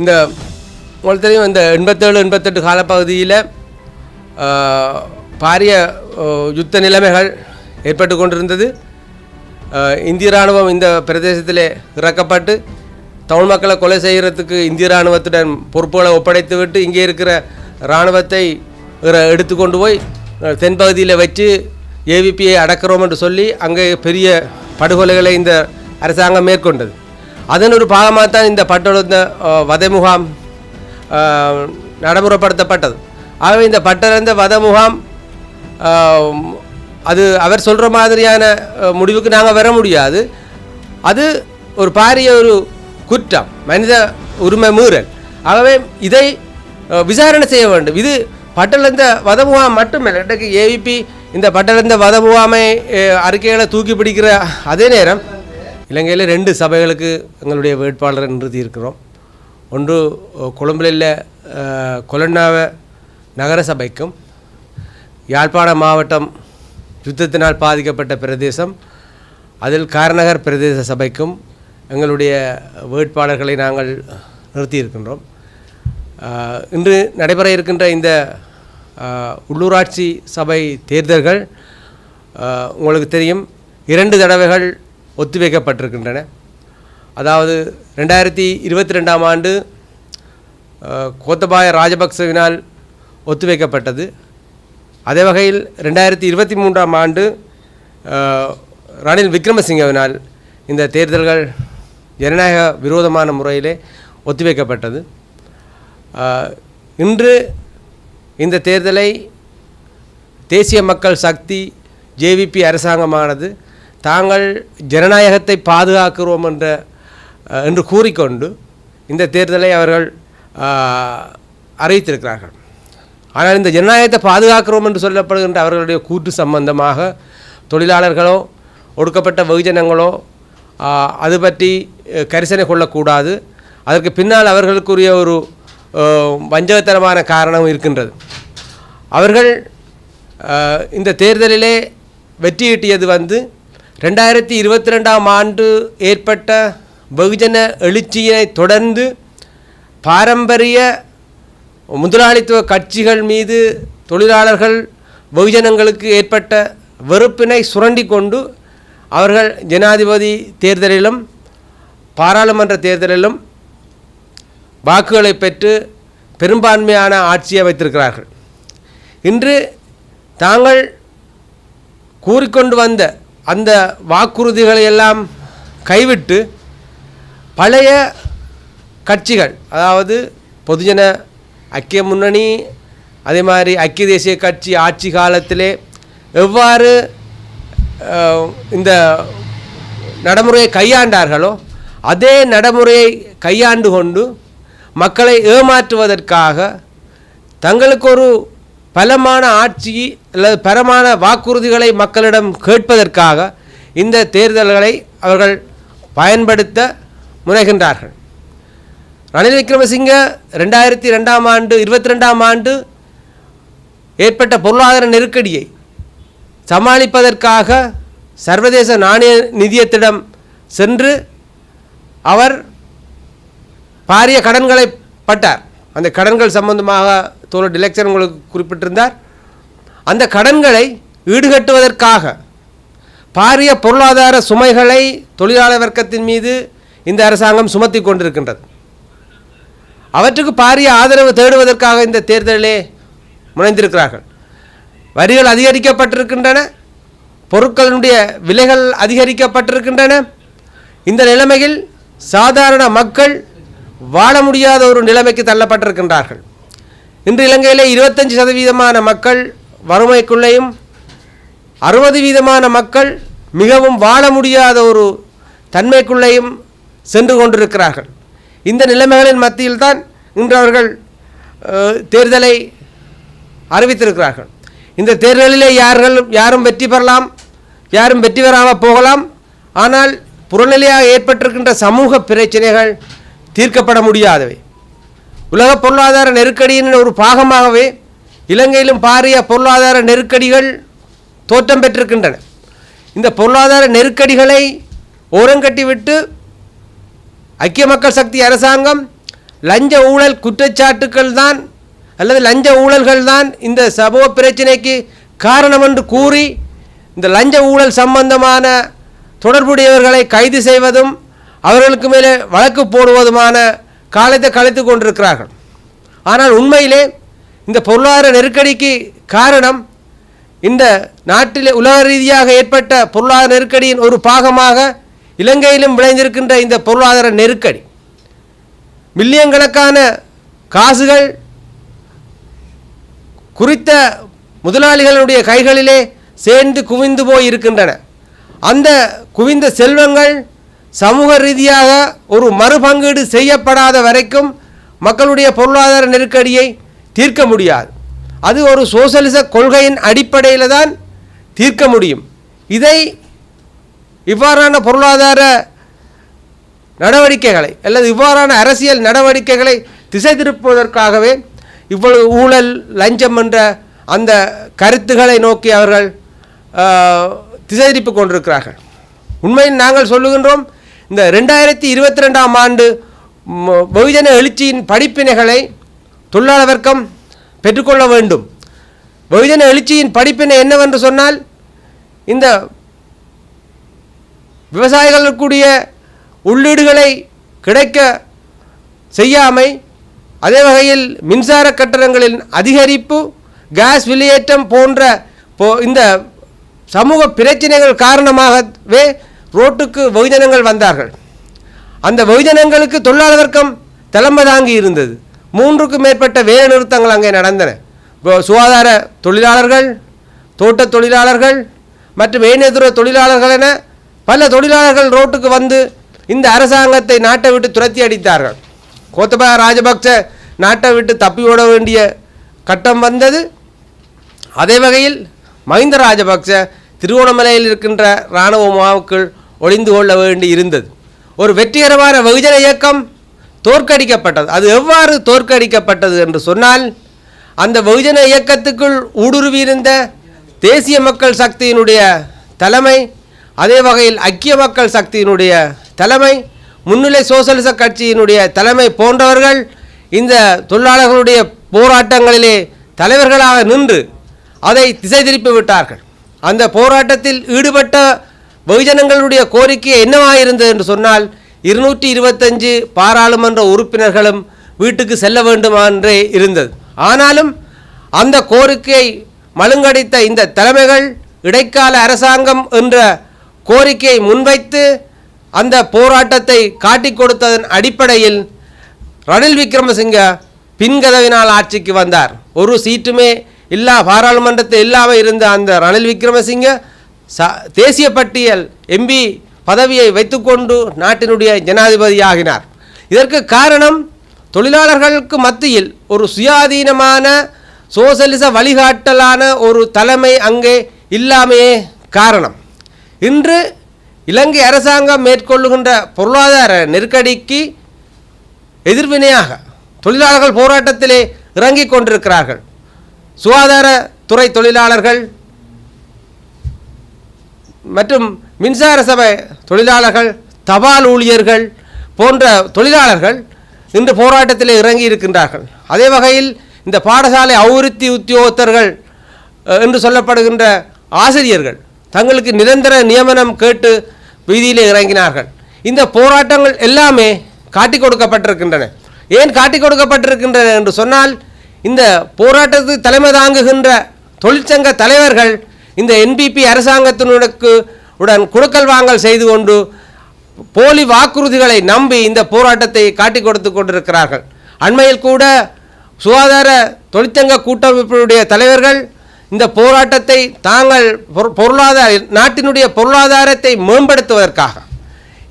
இந்த உங்களுக்கு தெரியும் இந்த எண்பத்தேழு எண்பத்தெட்டு காலப்பகுதியில் பாரிய யுத்த நிலைமைகள் ஏற்பட்டு கொண்டிருந்தது. இந்திய இராணுவம் இந்த பிரதேசத்தில் இறக்கப்பட்டு தமிழ் மக்களை கொலை செய்கிறதுக்கு இந்திய இராணுவத்துடன் பொறுப்புகளை ஒப்படைத்துவிட்டு இங்கே இருக்கிற இராணுவத்தை எடுத்து கொண்டு போய் தென்பகுதியில் வச்சு ஏவிபியை அடக்கிறோம் என்று சொல்லி அங்கே பெரிய படுகொலைகளை இந்த அரசாங்கம் மேற்கொண்டது. அதன் ஒரு பாகமாக தான் இந்த பட்டொழுந்த வதை முகாம் நடைமுறைப்படுத்தப்பட்டது. ஆகவே இந்த பட்டளந்த வத முகாம் அது அவர் சொல்கிற மாதிரியான முடிவுக்கு நாங்கள் வர முடியாது. அது ஒரு பாரிய ஒரு குற்றம் மனித உரிமை மீறல். ஆகவே இதை விசாரணை செய்ய வேண்டும். இது பட்டளந்த வத முகாம் மட்டுமல்ல இன்றைக்கு ஏவிபி இந்த பட்டளந்த வத முகாமை அறிக்கைகளை தூக்கி பிடிக்கிற அதே நேரம் இலங்கையில் ரெண்டு சபைகளுக்கு எங்களுடைய வேட்பாளரை நிறுத்தி இருக்கிறோம் ஒன்று அஹ், கொழும்பில் கொலன்னாவ நகர சபைக்கும் யாழ்ப்பாண மாவட்டம் யுத்தத்தினால் பாதிக்கப்பட்ட பிரதேசம் அதில் காரநகர் பிரதேச சபைக்கும் எங்களுடைய வேட்பாளர்களை நாங்கள் நிறுத்தியிருக்கின்றோம். இன்று நடைபெற இருக்கின்ற இந்த உள்ளூராட்சி சபை தேர்தல்கள் உங்களுக்கு தெரியும் இரண்டு தடவைகள் ஒத்திவைக்கப்பட்டிருக்கின்றன. அதாவது ரெண்டாயிரத்தி இருபத்தி ரெண்டாம் ஆண்டு கோத்தபாய ராஜபக்சவினால் ஒத்திவைக்கப்பட்டது. அதே வகையில் ரெண்டாயிரத்தி இருபத்தி மூன்றாம் ஆண்டு ரணில் விக்ரமசிங்கவினால் இந்த தேர்தல்கள் ஜனநாயக விரோதமான முறையிலே ஒத்திவைக்கப்பட்டது. இன்று இந்த தேர்தலை தேசிய மக்கள் சக்தி ஜேவிபி அரசாங்கமானது தாங்கள் ஜனநாயகத்தை பாதுகாக்கிறோம் என்ற என்று கூறிக்கொண்டு இந்த தேர்தலை அவர்கள் அறிவித்திருக்கிறார்கள். ஆனால் இந்த ஜனநாயகத்தை பாதுகாக்கிறோம் என்று சொல்லப்படுகின்ற அவர்களுடைய கூற்று சம்பந்தமாக தொழிலாளர்களோ ஒடுக்கப்பட்ட வெகுஜனங்களோ அது பற்றி கரிசனை கொள்ளக்கூடாது. அதற்கு பின்னால் அவர்களுக்குரிய ஒரு வஞ்சகத்தனமான காரணம் இருக்கின்றது. அவர்கள் இந்த தேர்தலிலே வெற்றியீட்டியது வந்து ரெண்டாயிரத்தி இருபத்தி ரெண்டாம் ஆண்டு ஏற்பட்ட வெகுஜன எழுச்சியை தொடர்ந்து பாரம்பரிய முதலாளித்துவ கட்சிகள் மீது தொழிலாளர்கள் வெகுஜனங்களுக்கு ஏற்பட்ட வெறுப்பினை சுரண்டி கொண்டு அவர்கள் ஜனாதிபதி தேர்தலிலும் பாராளுமன்ற தேர்தலிலும் வாக்குகளை பெற்று பெரும்பான்மையான ஆட்சியை வைத்திருக்கிறார்கள். இன்று தாங்கள் கூறிக்கொண்டு வந்த அந்த வாக்குறுதிகளை எல்லாம் கைவிட்டு பழைய கட்சிகள் அதாவது பொதுஜன ஐக்கிய முன்னணி அதே மாதிரி ஐக்கிய தேசிய கட்சி ஆட்சி காலத்திலே எவ்வாறு இந்த நடைமுறையை கையாண்டார்களோ அதே நடைமுறையை கையாண்டு கொண்டு மக்களை ஏமாற்றுவதற்காக தங்களுக்கு ஒரு பலமான ஆட்சி அல்லது பரமான வாக்குறுதிகளை மக்களிடம் கேட்பதற்காக இந்த தேர்தல்களை அவர்கள் பயன்படுத்த முனைகின்றார்கள். ரணில் விக்ரமசிங்க ரெண்டாயிரத்தி ரெண்டாம் ஆண்டு இருபத்தி ரெண்டாம் ஆண்டு ஏற்பட்ட பொருளாதார நெருக்கடியை சமாளிப்பதற்காக சர்வதேச நாணய நிதியத்திடம் சென்று அவர் பாரிய கடன்களை பட்டார். அந்த கடன்கள் சம்பந்தமாக தோழர் டிலெக்ஷன் உங்களுக்கு குறிப்பிட்டிருந்தார். அந்த கடன்களை ஈடுகட்டுவதற்காக பாரிய பொருளாதார சுமைகளை தொழிலாளர் வர்க்கத்தின் மீது இந்த அரசாங்கம் சுமத்தி கொண்டிருக்கின்றது. அவற்றுக்கு பாரிய ஆதரவு தேடுவதற்காக இந்த தேர்தலிலே முனைந்திருக்கிறார்கள். வரிகள் அதிகரிக்கப்பட்டிருக்கின்றன. பொருட்களினுடைய விலைகள் அதிகரிக்கப்பட்டிருக்கின்றன. இந்த நிலைமையில் சாதாரண மக்கள் வாழ முடியாத ஒரு நிலைமைக்கு தள்ளப்பட்டிருக்கின்றார்கள். இன்று இலங்கையிலே இருபத்தஞ்சு சதவீதமான மக்கள் வறுமைக்குள்ளேயும் அறுபது வீதமான மக்கள் மிகவும் வாழ முடியாத ஒரு தன்மைக்குள்ளேயும் சென்று கொண்டிருக்கிறார்கள். இந்த நிலைமைகளின் மத்தியில்தான் இன்று அவர்கள் தேர்தலை அறிவித்திருக்கிறார்கள். இந்த தேர்தலிலே யார்கள் யாரும் வெற்றி பெறலாம் யாரும் வெற்றி பெறாமல் போகலாம். ஆனால் புறநிலையாக ஏற்பட்டிருக்கின்ற சமூக பிரச்சனைகள் தீர்க்கப்பட முடியாதவை. உலக பொருளாதார நெருக்கடியின் ஒரு பாகமாகவே இலங்கையிலும் பாரிய பொருளாதார நெருக்கடிகள் தோற்றம் பெற்றிருக்கின்றன. இந்த பொருளாதார நெருக்கடிகளை ஓரங்கட்டிவிட்டு ஐக்கிய மக்கள் சக்தி அரசாங்கம் லஞ்ச ஊழல் குற்றச்சாட்டுக்கள் தான் அல்லது லஞ்ச ஊழல்கள் தான் இந்த சமூக பிரச்சினைக்கு காரணம் என்று கூறி இந்த லஞ்ச ஊழல் சம்பந்தமான தொடர்புடையவர்களை கைது செய்வதும் அவர்களுக்கு மேலே வழக்கு போடுவதுமான காலத்தை கழித்து கொண்டிருக்கிறார்கள். ஆனால் உண்மையிலே இந்த பொருளாதார நெருக்கடிக்கு காரணம் இந்த நாட்டிலே உலக ரீதியாக ஏற்பட்ட பொருளாதார நெருக்கடியின் ஒரு பாகமாக இலங்கையிலும் விளைந்திருக்கின்ற இந்த பொருளாதார நெருக்கடி. மில்லியன் கணக்கான காசுகள் குறித்த முதலாளிகளுடைய கைகளிலே சேர்ந்து குவிந்து போய் இருக்கின்றன அந்த குவிந்த செல்வங்கள் சமூக ரீதியாக ஒரு மறுபங்கீடு செய்யப்படாத வரைக்கும் மக்களுடைய பொருளாதார நெருக்கடியை தீர்க்க முடியாது. அது ஒரு சோசலிச கொள்கையின் அடிப்படையில் தான் தீர்க்க முடியும். இதை இவ்வாறான பொருளாதார நடவடிக்கைகளை அல்லது இவ்வாறான அரசியல் நடவடிக்கைகளை திசை திருப்புவதற்காகவே இவ்வளவு ஊழல் லஞ்சம் என்ற அந்த கருத்துக்களை நோக்கி அவர்கள் திசை திருப்பிக் கொண்டிருக்கிறார்கள். உண்மையில் நாங்கள் சொல்லுகின்றோம் இந்த ரெண்டாயிரத்தி இருபத்தி ரெண்டாம் ஆண்டு பகுஜன எழுச்சியின் படிப்பினைகளை தொழிலாளர் வர்க்கம் பெற்றுக்கொள்ள வேண்டும். பகுஜன எழுச்சியின் படிப்பினை என்னவென்று சொன்னால் இந்த விவசாயிகளுக்குரிய உள்ளீடுகளை கிடைக்க செய்யாமை அதே வகையில் மின்சார கட்டணங்களின் அதிகரிப்பு கேஸ் வெளியேற்றம் போன்ற போ இந்த சமூக பிரச்சனைகள் காரணமாகவே ரோட்டுக்கு வெகுஜனங்கள் வந்தார்கள். அந்த வெகுஜனங்களுக்கு தொழிலாளர் வர்க்கம் தலைமை தாங்கி இருந்தது. மூன்றுக்கும் மேற்பட்ட வேலை நிறுத்தங்கள் அங்கே நடந்தன. சுகாதார தொழிலாளர்கள் தோட்ட தொழிலாளர்கள் மற்றும் ஏனையதுற தொழிலாளர்கள் என பல தொழிலாளர்கள் ரோட்டுக்கு வந்து இந்த அரசாங்கத்தை நாட்டை விட்டு துரத்தி அடித்தார்கள். கோத்தபய ராஜபக்ச நாட்டை விட்டு தப்பி ஓட வேண்டிய கட்டம் வந்தது. அதே வகையில் மஹிந்த ராஜபக்ச திருவோணமலையில் இருக்கின்ற இராணுவ முகாமுக்குள் ஒளிந்து கொள்ள வேண்டி இருந்தது ஒரு வெற்றிகரமான வெகுஜன இயக்கம் தோற்கடிக்கப்பட்டது. அது எவ்வாறு தோற்கடிக்கப்பட்டது என்று சொன்னால் அந்த வெகுஜன இயக்கத்துக்குள் ஊடுருவியிருந்த தேசிய மக்கள் சக்தியினுடைய தலைமை அதே வகையில் ஐக்கிய மக்கள் சக்தியினுடைய தலைமை முன்னிலை சோசலிச கட்சியினுடைய தலைமை போன்றவர்கள் இந்த தொழிலாளர்களுடைய போராட்டங்களிலே தலைவர்களாக நின்று அதை திசை திருப்பி விட்டார்கள். அந்த போராட்டத்தில் ஈடுபட்ட வெகுஜனங்களுடைய கோரிக்கை என்னவாக இருந்தது என்று சொன்னால் இருநூற்றி இருபத்தஞ்சு பாராளுமன்ற உறுப்பினர்களும் வீட்டுக்கு செல்ல வேண்டுமா என்றே இருந்தது. ஆனாலும் அந்த கோரிக்கையை மழுங்கடித்த இந்த தலைமைகள் இடைக்கால அரசாங்கம் என்ற கோரிக்கையை முன்வைத்து அந்த போராட்டத்தை காட்டிக் கொடுத்ததன் அடிப்படையில் ரணில் விக்ரமசிங்க பின்கதவினால் ஆட்சிக்கு வந்தார். ஒரு சீட்டுமே இல்லா பாராளுமன்றத்தில் இல்லாமல் இருந்த அந்த ரணில் விக்ரமசிங்க சா தேசிய பட்டியல் எம்பி பதவியை வைத்துக்கொண்டு நாட்டினுடைய ஜனாதிபதியாகினார். இதற்கு காரணம் தொழிலாளர்களுக்கு மத்தியில் ஒரு சுயாதீனமான சோசலிச வழிகாட்டலான ஒரு தலைமை அங்கே இல்லாமையே காரணம். இன்று இலங்கை அரசாங்கம் மேற்கொள்ளுகின்ற பொருளாதார நெருக்கடிக்கு எதிர்வினையாக தொழிலாளர்கள் போராட்டத்திலே இறங்கிக் கொண்டிருக்கிறார்கள். சுகாதாரத்துறை தொழிலாளர்கள் மற்றும் மின்சார சபை தொழிலாளர்கள் தபால் ஊழியர்கள் போன்ற தொழிலாளர்கள் இன்று போராட்டத்தில் இறங்கி இருக்கின்றார்கள். அதே வகையில் இந்த பாடசாலை அபிவிருத்தி உத்தியோகத்தர்கள் என்று சொல்லப்படுகின்ற ஆசிரியர்கள் தங்களுக்கு நிரந்தர நியமனம் கேட்டு வீதியில் இறங்கினார்கள். இந்த போராட்டங்கள் எல்லாமே காட்டிக் கொடுக்கப்பட்டிருக்கின்றன. ஏன் காட்டிக் கொடுக்கப்பட்டிருக்கின்றன என்று சொன்னால் இந்த போராட்டத்துக்கு தலைமை தாங்குகின்ற தொழிற்சங்க தலைவர்கள் இந்த என்பிபி அரசாங்கத்தினுக்கு உடன் குடுக்கல் வாங்கல் செய்து கொண்டு போலி வாக்குறுதிகளை நம்பி இந்த போராட்டத்தை காட்டிக் கொடுத்து கொண்டிருக்கிறார்கள். அண்மையில் கூட சுகாதார தொழிற்சங்க கூட்டமைப்பினுடைய தலைவர்கள் இந்த போராட்டத்தை தாங்கள் பொருளாதார நாட்டினுடைய பொருளாதாரத்தை மேம்படுத்துவதற்காக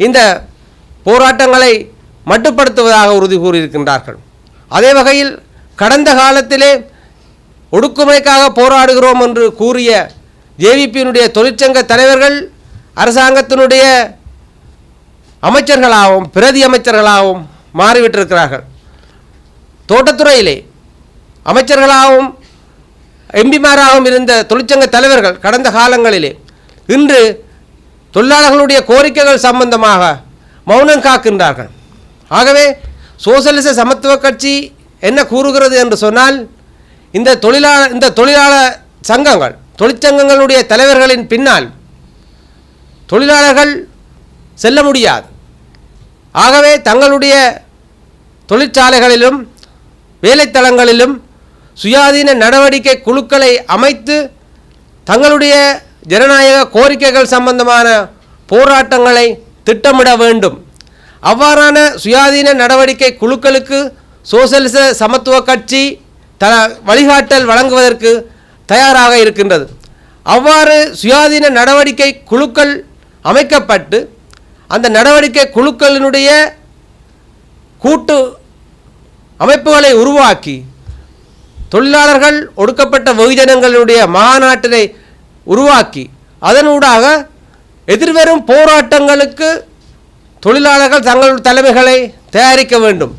இந்த போராட்டங்களை மட்டுப்படுத்துவதாக உறுதி கூறியிருக்கின்றார்கள். அதே வகையில் கடந்த காலத்திலே ஒடுக்குமுறைக்காக போராடுகிறோம் என்று கூறிய ஜேவிபியினுடைய தொழிற்சங்க தலைவர்கள் அரசாங்கத்தினுடைய அமைச்சர்களாகவும் பிரதி அமைச்சர்களாகவும் மாறிவிட்டிருக்கிறார்கள். தோட்டத்துறையிலே அமைச்சர்களாகவும் எம்பிமாராகவும் இருந்த தொழிற்சங்க தலைவர்கள் கடந்த காலங்களிலே இன்று தொழிலாளர்களுடைய கோரிக்கைகள் சம்பந்தமாக மௌனம் காக்கின்றார்கள். ஆகவே சோசலிச சமத்துவ கட்சி என்ன கூறுகிறது என்று சொன்னால் இந்த தொழிலாளர் இந்த தொழிலாளர் சங்கங்கள் தொழிற்சங்கங்களுடைய தலைவர்களின் பின்னால் தொழிலாளர்கள் செல்ல முடியாது. ஆகவே தங்களுடைய தொழிற்சாலைகளிலும் வேலைத்தளங்களிலும் சுயாதீன நடவடிக்கை குழுக்களை அமைத்து தங்களுடைய ஜனநாயக கோரிக்கைகள் சம்பந்தமான போராட்டங்களை திட்டமிட வேண்டும். அவ்வாறான சுயாதீன நடவடிக்கை குழுக்களுக்கு சோசலிச சமத்துவ கட்சி த வழிகாட்டல் வழங்குவதற்கு தயாராக இருக்கின்றது. அவ்வாறு சுயாதீன நடவடிக்கை குழுக்கள் அமைக்கப்பட்டு அந்த நடவடிக்கை குழுக்களினுடைய கூட்டு அமைப்புகளை உருவாக்கி தொழிலாளர்கள் ஒடுக்கப்பட்ட வெகுஜனங்களுடைய மாநாட்டினை உருவாக்கி அதனூடாக எதிர்வரும் போராட்டங்களுக்கு தொழிலாளர்கள் தங்கள் தலைமைகளை தயாரிக்க வேண்டும்.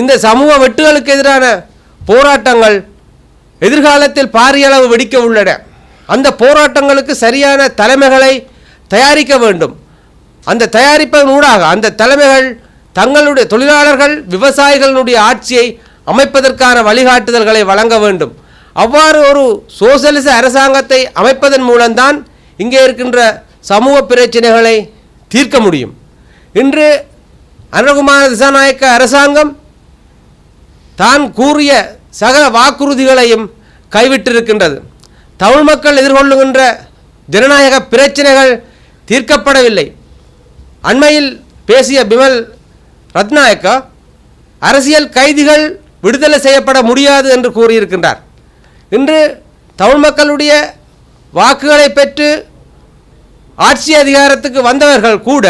இந்த சமூக வெட்டுகளுக்கு எதிரான போராட்டங்கள் எதிர்காலத்தில் பாரிய அளவு வெடிக்க உள்ளன. அந்த போராட்டங்களுக்கு சரியான தலைமைகளை தயாரிக்க வேண்டும். அந்த தயாரிப்பதன் ஊடாக அந்த தலைமைகள் தங்களுடைய தொழிலாளர்கள் விவசாயிகளுடைய ஆட்சியை அமைப்பதற்கான வழிகாட்டுதல்களை வழங்க வேண்டும். அவ்வாறு ஒரு சோசலிச அரசாங்கத்தை அமைப்பதன் மூலம்தான் இங்கே இருக்கின்ற சமூக பிரச்சனைகளை தீர்க்க முடியும். இன்று அனுகுமார திசாநாயக்க அரசாங்கம் தான் கூறிய சகல வாக்குறுதிகளையும் கைவிட்டிருக்கின்றது. தமிழ் மக்கள் எதிர்கொள்ளுகின்ற ஜனநாயக பிரச்சனைகள் தீர்க்கப்படவில்லை. அண்மையில் பேசிய பிமல் ரத்நாயக்கா அரசியல் கைதிகள் விடுதலை செய்யப்பட முடியாது என்று கூறியிருக்கின்றார். இன்று தமிழ் மக்களுடைய வாக்குகளை பெற்று ஆட்சி அதிகாரத்துக்கு வந்தவர்கள் கூட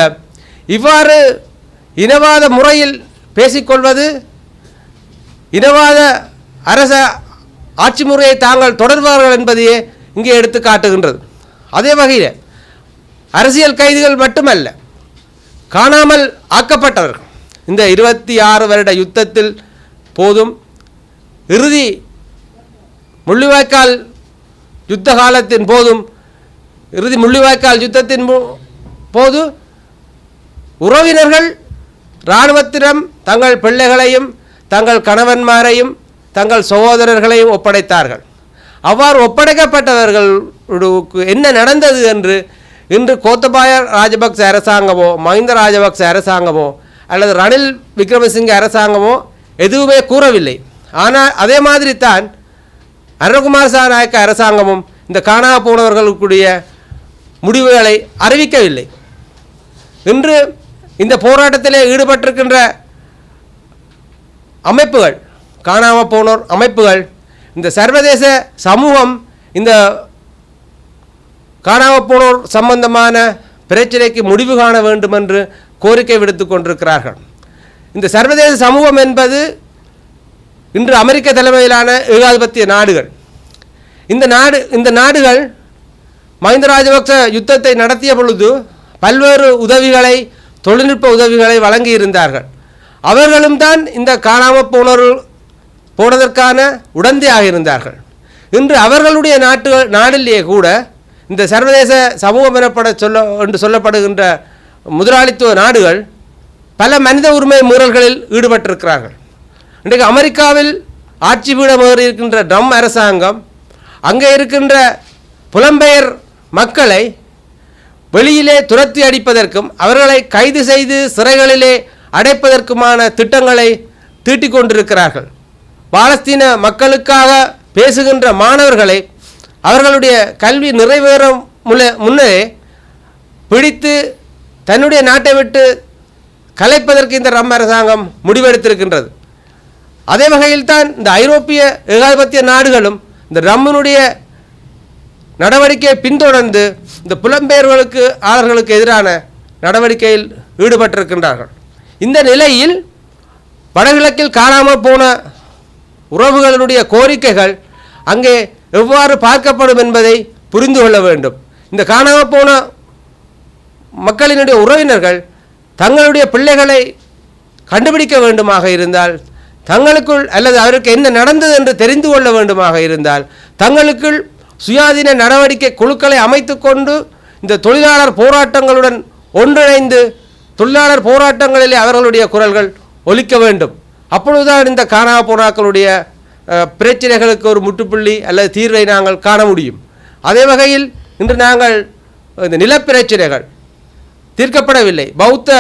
இவ்வாறு இனவாத முறையில் பேசிக்கொள்வது இனவாத அரச ஆட்சி முறையை தாங்கள் தொடர்வார்கள் என்பதையே இங்கே எடுத்து காட்டுகின்றது. அதே வகையில் அரசியல் கைதிகள் மட்டுமல்ல காணாமல் ஆக்கப்பட்டவர்கள். இந்த இருபத்தி ஆறு வருட யுத்தத்தில் போதும் இறுதி முள்ளிவாய்க்கால் யுத்த காலத்தின் போதும் இறுதி முள்ளிவாய்க்கால் யுத்தத்தின் போ- போது உறவினர்கள் இராணுவத்திடம் தங்கள் பிள்ளைகளையும் தங்கள் கணவன்மாரையும் தங்கள் சகோதரர்களையும் ஒப்படைத்தார்கள். அவ்வாறு ஒப்படைக்கப்பட்டவர்களுக்கு என்ன நடந்தது என்று இன்று கோத்தபாய ராஜபக்ச அரசாங்கமோ மஹிந்த ராஜபக்ச அரசாங்கமோ அல்லது ரணில் விக்ரமசிங்க அரசாங்கமோ எதுவுமே கூறவில்லை. ஆனால் அதே மாதிரி தான் அருண்குமார் சாநாயக்க அரசாங்கமும் இந்த காணா போனவர்களுக்குரிய முடிவுகளை அறிவிக்கவில்லை. இன்று இந்த போராட்டத்திலே ஈடுபட்டிருக்கின்ற அமைப்புகள் காணாமல் போனோர் அமைப்புகள். இந்த சர்வதேச சமூகம் இந்த காணாமல் போனோர் சம்பந்தமான பிரச்சனைக்கு முடிவு காண வேண்டும் என்று கோரிக்கை விடுத்து கொண்டிருக்கிறார்கள். இந்த சர்வதேச சமூகம் என்பது இன்று அமெரிக்க தலைமையிலான ஏகாதிபத்திய நாடுகள். இந்த நாடு இந்த நாடுகள் மஹிந்த ராஜபக்ச யுத்தத்தை நடத்திய பொழுது பல்வேறு உதவிகளை தொழில்நுட்ப உதவிகளை வழங்கியிருந்தார்கள். அவர்களும் தான் இந்த காணாமல் போனோர் போனதற்கான உடந்தையாக இருந்தார்கள். இன்று அவர்களுடைய நாட்டுகள் நாடிலேயே கூட இந்த சர்வதேச சமூகம் எனப்பட சொல்ல என்று சொல்லப்படுகின்ற முதலாளித்துவ நாடுகள் பல மனித உரிமை மீறல்களில் ஈடுபட்டிருக்கிறார்கள். இன்றைக்கு அமெரிக்காவில் ஆட்சி பீடம் இருக்கின்ற ட்ரம் அரசாங்கம் அங்கே இருக்கின்ற புலம்பெயர் மக்களை வெளியிலே துரத்தி அடிப்பதற்கும் அவர்களை கைது செய்து சிறைகளிலே அடைப்பதற்குமான திட்டங்களை தீட்டிக் கொண்டிருக்கிறார்கள் பாலஸ்தீன மக்களுக்காக பேசுகின்ற மாணவர்களை அவர்களுடைய கல்வி நிறைவேறும் முன்னே முன்னரே பிடித்து தன்னுடைய நாட்டை விட்டு கலைப்பதற்கு இந்த ரம் அரசாங்கம் முடிவெடுத்திருக்கின்றது. அதே வகையில் தான் இந்த ஐரோப்பிய ஏகாதிபத்திய நாடுகளும் இந்த ரம்மினுடைய நடவடிக்கையை பின்தொடர்ந்து இந்த புலம்பெயர்களுக்கு ஆளர்களுக்கு எதிரான நடவடிக்கையில் ஈடுபட்டிருக்கின்றார்கள். இந்த நிலையில் வடகிழக்கில் காணாமல் போன உறவுகளுடைய கோரிக்கைகள் அங்கே எவ்வாறு பார்க்கப்படும் என்பதை புரிந்து கொள்ள வேண்டும். இந்த காணாமல் போன மக்களினுடைய உறவினர்கள் தங்களுடைய பிள்ளைகளை கண்டுபிடிக்க வேண்டுமாக இருந்தால் தங்களுக்குள் அல்லது அவருக்கு என்ன நடந்தது என்று தெரிந்து கொள்ள வேண்டுமாக இருந்தால் தங்களுக்குள் சுயாதீன நடவடிக்கை குழுக்களை அமைத்துக்கொண்டு இந்த தொழிலாளர் போராட்டங்களுடன் ஒன்றிணைந்து தொழிலாளர் போராட்டங்களிலே அவர்களுடைய குரல்கள் ஒலிக்க வேண்டும். அப்பொழுதுதான் இந்த காணா போனாக்களுடைய பிரச்சனைகளுக்கு ஒரு முற்றுப்புள்ளி அல்லது தீர்வை நாங்கள் காண முடியும். அதே வகையில் இன்று நாங்கள் இந்த நிலப்பிரச்சனைகள் தீர்க்கப்படவில்லை. பௌத்த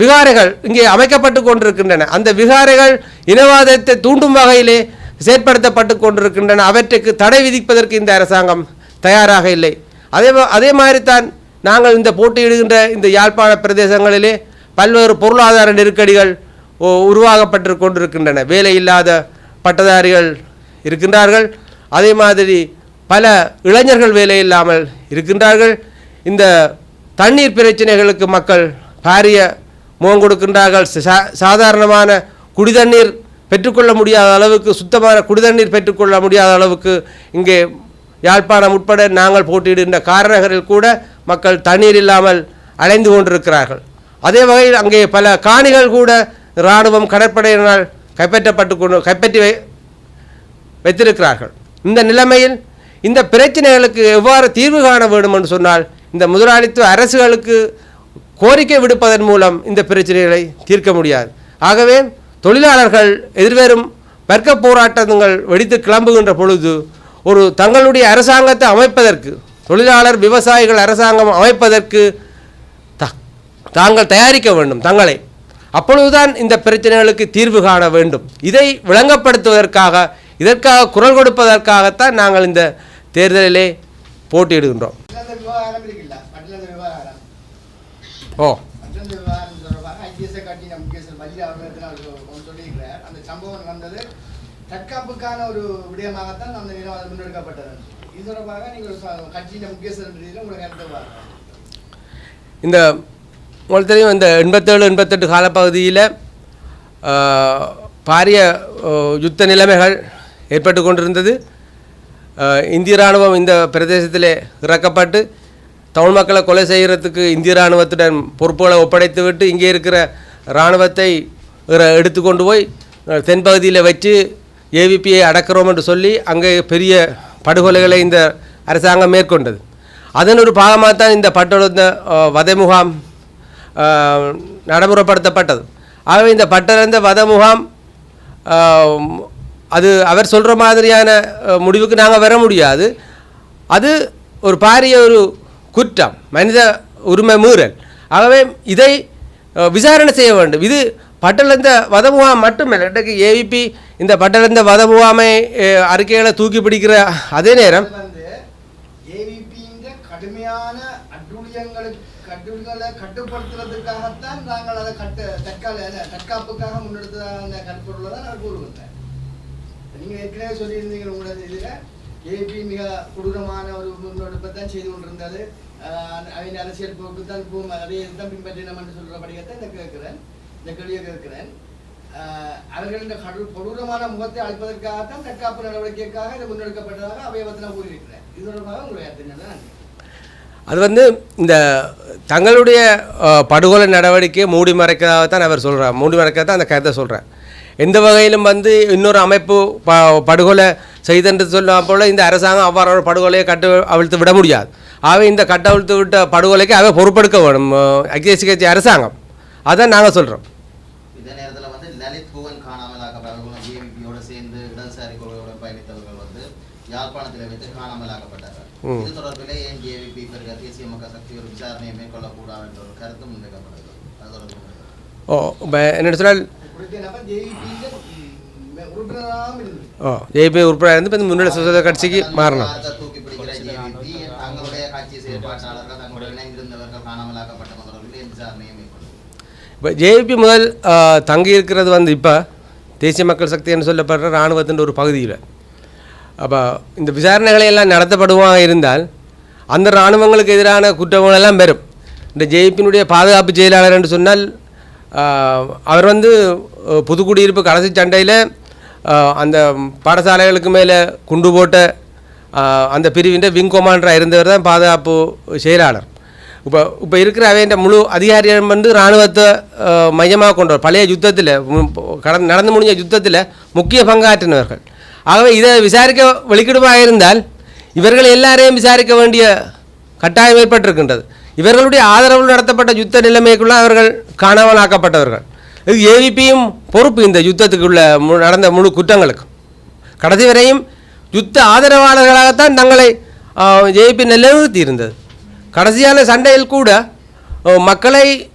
விகாரைகள் இங்கே அமைக்கப்பட்டு கொண்டிருக்கின்றன. அந்த விகாரைகள் இனவாதத்தை தூண்டும் வகையிலே செயற்படுத்தப்பட்டு கொண்டிருக்கின்றன. அவற்றுக்கு தடை விதிப்பதற்கு இந்த அரசாங்கம் தயாராக இல்லை. அதே அதே மாதிரி தான் நாங்கள் இந்த போட்டியிடுகின்ற இந்த யாழ்ப்பாண பிரதேசங்களிலே பல்வேறு பொருளாதார நெருக்கடிகள் உருவாகப்பட்டு கொண்டிருக்கின்றன. வேலை இல்லாத பட்டதாரிகள் இருக்கின்றார்கள். அதே மாதிரி பல இளைஞர்கள் வேலை இல்லாமல் இருக்கின்றார்கள். இந்த தண்ணீர் பிரச்சனைகளுக்கு மக்கள் பாரிய முகம் கொடுக்கின்றார்கள். சா- சாதாரணமான குடிதண்ணீர் பெற்றுக்கொள்ள முடியாத அளவுக்கு சுத்தமான குடிதண்ணீர் பெற்றுக்கொள்ள முடியாத அளவுக்கு இங்கே யாழ்ப்பாணம் உட்பட நாங்கள் போட்டியிடுகின்ற காரநகரில் கூட மக்கள் தண்ணீர் இல்லாமல் அலைந்து கொண்டிருக்கிறார்கள். அதே வகையில் அங்கே பல காணிகள் கூட இராணுவம் கடற்படையினால் கைப்பற்றப்பட்டு கொண்டு கைப்பற்றி வை- வைத்திருக்கிறார்கள். இந்த நிலைமையில் இந்த பிரச்சனைகளுக்கு எவ்வாறு தீர்வு காண வேண்டும் என்று சொன்னால் இந்த முதலாளித்துவ அரசுகளுக்கு கோரிக்கை விடுப்பதன் மூலம் இந்த பிரச்சனைகளை தீர்க்க முடியாது. ஆகவே தொழிலாளர்கள் எதிர்வரும் வர்க்க போராட்டங்கள் வெடித்து கிளம்புகின்ற பொழுது ஒரு தங்களுடைய அரசாங்கத்தை அமைப்பதற்கு தொழிலாளர் விவசாயிகள் அரசாங்கம் அமைப்பதற்கு தாங்கள் தயாரிக்க வேண்டும் தங்களை. அப்பொழுதுதான் இந்த பிரச்சனைகளுக்கு தீர்வு காண வேண்டும். இதை விளங்கப்படுத்துவதற்காக இதற்காக குரல் கொடுப்பதற்காகத்தான் நாங்கள் இந்த தேர்தலிலே போட்டியிடுகின்றோம். ஓ. தற்காப்புக்கான ஒரு விடயமாகத்தான் அந்த முன்னெடுக்கப்பட்டது. இது தொடர்பாக நீங்கள் கட்சியின் ரீதியில் உங்களுக்கு இந்த உங்களுக்கு தெரியும் இந்த எண்பத்தேழு எண்பத்தெட்டு காலப்பகுதியில் பாரிய யுத்த நிலைமைகள் ஏற்பட்டு கொண்டிருந்தது. இந்திய இராணுவம் இந்த பிரதேசத்திலே இறக்கப்பட்டு தமிழ் மக்களை கொலை செய்கிறதுக்கு இந்திய இராணுவத்துடன் பொறுப்புகளை ஒப்படைத்துவிட்டு இங்கே இருக்கிற இராணுவத்தை எடுத்து எடுத்துக்கொண்டு போய் தென்பகுதியில் வச்சு ஏவிபியை அடக்கிறோம் என்று சொல்லி அங்கே பெரிய படுகொலைகளை இந்த அரசாங்கம் மேற்கொண்டது. அதன் ஒரு பாகமாக தான் இந்த பட்டொழுந்த வதை முகாம் நடைமுறைப்படுத்தப்பட்டது. ஆகவே இந்த பட்டறிந்த வத முகாம் அது அவர் சொல்கிற மாதிரியான முடிவுக்கு நாங்கள் வர முடியாது. அது ஒரு பாரிய ஒரு குற்றம் மனித உரிமை மீறல். ஆகவே இதை விசாரணை செய்ய வேண்டும். இது பட்டலந்த வத முகாம் மட்டுமல்ல இன்றைக்கு ஏவிபி இந்த பட்டலந்த வத முகாமை அறிக்கைகளை தூக்கி பிடிக்கிற அதே நேரம் அது கட்டுப்படுத்துறதுக்காகத்தான் நாங்கள் அதை கட்டு தற்கால தற்காப்புக்காக முன்னெடுத்ததான கருப்பொருளை தான் நான் கூறுகின்றேன். நீங்க ஏற்கனவே சொல்லியிருந்தீங்க உங்களோட இதில் ஏபி மிக கொடூரமான ஒரு முன்னெடுப்பை தான் செய்து கொண்டிருந்தது. ஆஹ் அரசியல் போக்கு தான் பூ அதே தான் பின்பற்றினோம் என்று சொல்றபடியத்தை இந்த கேட்கிறேன். இந்த கேள்வியை கேட்கிறேன். ஆஹ் அவர்கள் இந்த கடு கொடூரமான முகத்தை அழிப்பதற்காகத்தான் தற்காப்பு நடவடிக்கைக்காக இது முன்னெடுக்கப்பட்டதாக அவையவத்தை கூறியிருக்கிறேன் இது தொடர்பாக உங்களுடைய கருத்து அது வந்து இந்த தங்களுடைய படுகொலை நடவடிக்கையை மூடி மறைக்கிறதாகத்தான் அவர் சொல்கிறார் மூடி மறைக்கிறதான் அந்த கருத்தை சொல்கிறார் எந்த வகையிலும் வந்து இன்னொரு அமைப்பு ப படுகொலை செய்தென்று சொன்னால் போல இந்த அரசாங்கம் அவ்வாறு ஒரு படுகொலையை கட்டு அவிழ்த்து விட முடியாது. ஆகவே இந்த கட்டவிழ்த்து விட்ட படுகொலைக்கு அவை பொறுப்பெடுக்க வேணும் ஐக்கிய கட்சி அரசாங்கம். அதான் நாங்கள் சொல்கிறோம் இதே நேரத்துல வந்து லலித் புவன் காணாமலாக்கப்பட்டவர்களும் ஜேவிபியோட சேர்ந்து இடதுசாரி கொள்கையோட பயணித்தவர்கள் வந்து யாழ்ப்பாணத்தில் வைத்து காணாமலாக்கப்பட்டார்கள் ம். இது தொடர்பிலே ஏன் ஜேவிபி பிறகு தேசிய மக்கள் சக்தி ஒரு விசாரணையை மேற்கொள்ளக்கூடாது என்ற ஒரு கருத்து முன்வைக்கப்படுகிறது அது தொடர்பு முன்வைக்கப்படுகிறது. ஓ இப்போ சொன்னால் ஓ ஜேபி உறுப்பினர் இருந்து இப்போ முன்னிலை சுதந்திர கட்சிக்கு மாறணும் இப்போ ஜேபி முதல் தங்கி இருக்கிறது வந்து இப்போ தேசிய மக்கள் சக்தி என்று சொல்லப்படுற இராணுவத்தின் ஒரு பகுதியில் அப்போ இந்த விசாரணைகளை எல்லாம் நடத்தப்படுவாங்க இருந்தால் அந்த இராணுவங்களுக்கு எதிரான குற்றங்கள் எல்லாம் பெறும் இந்த ஜேபியினுடைய பாதுகாப்பு செயலாளர் என்று சொன்னால் அவர் வந்து புதுக்குடியிருப்பு கடைசி சண்டையில் அந்த பாடசாலைகளுக்கு மேலே குண்டு போட்ட அந்த பிரிவின் விங் கொமாண்டராக இருந்தவர் தான் பாதுகாப்பு செயலாளர். இப்போ இப்போ இருக்கிற அவைன்ற முழு அதிகாரிகள் வந்து இராணுவத்தை மையமாக கொண்டவர் பழைய யுத்தத்தில் கடந்து நடந்து முடிஞ்ச யுத்தத்தில் முக்கிய பங்காற்றினவர்கள். ஆகவே இதை விசாரிக்க வெளிக்கிடுமாக இருந்தால் இவர்கள் எல்லாரையும் விசாரிக்க வேண்டிய கட்டாயம் ஏற்பட்டிருக்கின்றது. இவர்களுடைய ஆதரவில் நடத்தப்பட்ட யுத்த நிலைமைக்குள்ள அவர்கள் காணாமலாக்கப்பட்டவர்கள். இது ஏவிபியும் பொறுப்பு இந்த யுத்தத்துக்குள்ள மு- நடந்த முழு குற்றங்களுக்கும். கடைசி வரையும் யுத்த ஆதரவாளர்களாகத்தான் தங்களை ஜேபி நிலைநிறுத்தி இருந்தது. கடைசியான சண்டையில் கூட மக்களை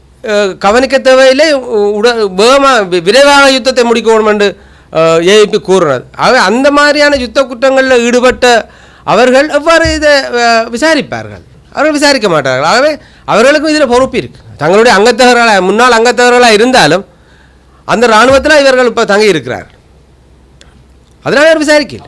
கவனிக்க தேவையில்லை உட வேகமாக விரைவாக யுத்தத்தை முடிக்கணும் என்று ஏபி கூறுனது ஆக அந்த மாதிரியான யுத்த குற்றங்களில் ஈடுபட்ட அவர்கள் எவ்வாறு இதை விசாரிப்பார்கள்? அவர்கள் விசாரிக்க மாட்டார்கள். ஆகவே அவர்களுக்கும் இதில் பொறுப்பு இருக்கு. தங்களுடைய அங்கத்தவர்களாக முன்னாள் அங்கத்தவர்களாக இருந்தாலும் அந்த இராணுவத்தில் இவர்கள் இப்போ தங்கி இருக்கிறார் அதனால் அவர் விசாரிக்கல.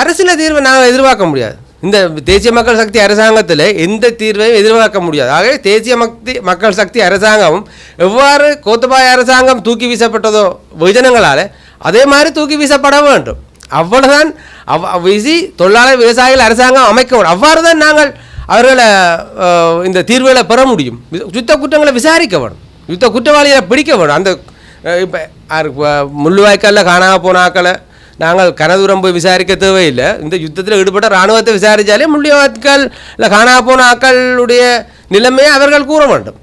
அரசியல் தீர்வை நாங்கள் எதிர்பார்க்க முடியாது. இந்த தேசிய மக்கள் சக்தி அரசாங்கத்தில் எந்த தீர்வையும் எதிர்பார்க்க முடியாது. ஆகவே தேசிய மக்தி மக்கள் சக்தி அரசாங்கம் எவ்வாறு கோத்தபாய அரசாங்கம் தூக்கி வீசப்பட்டதோ விஜனங்களால் அதே மாதிரி தூக்கி வீசப்பட வேண்டும். அவ்வளவுதான். அவ் விசி தொழிலாளர் விவசாயிகள் அரசாங்கம் அமைக்க வேண்டும் அவ்வாறு தான் நாங்கள் அவர்களை இந்த தீர்வுகளை பெற முடியும். யுத்த குற்றங்களை விசாரிக்க வேணும். யுத்த குற்றவாளிகளை பிடிக்க வேணும். அந்த இப்போ முள்ளுவாய்க்காலில் காணாமல் போன ஆக்களை நாங்கள் கனதூரம் போய் விசாரிக்க தேவையில்லை. இந்த யுத்தத்தில் ஈடுபட்ட இராணுவத்தை விசாரித்தாலே முள்ளிவாய்க்கால் இல்லை காணாம போன ஆக்களுடைய நிலைமையை அவர்கள் கூற வேண்டும்.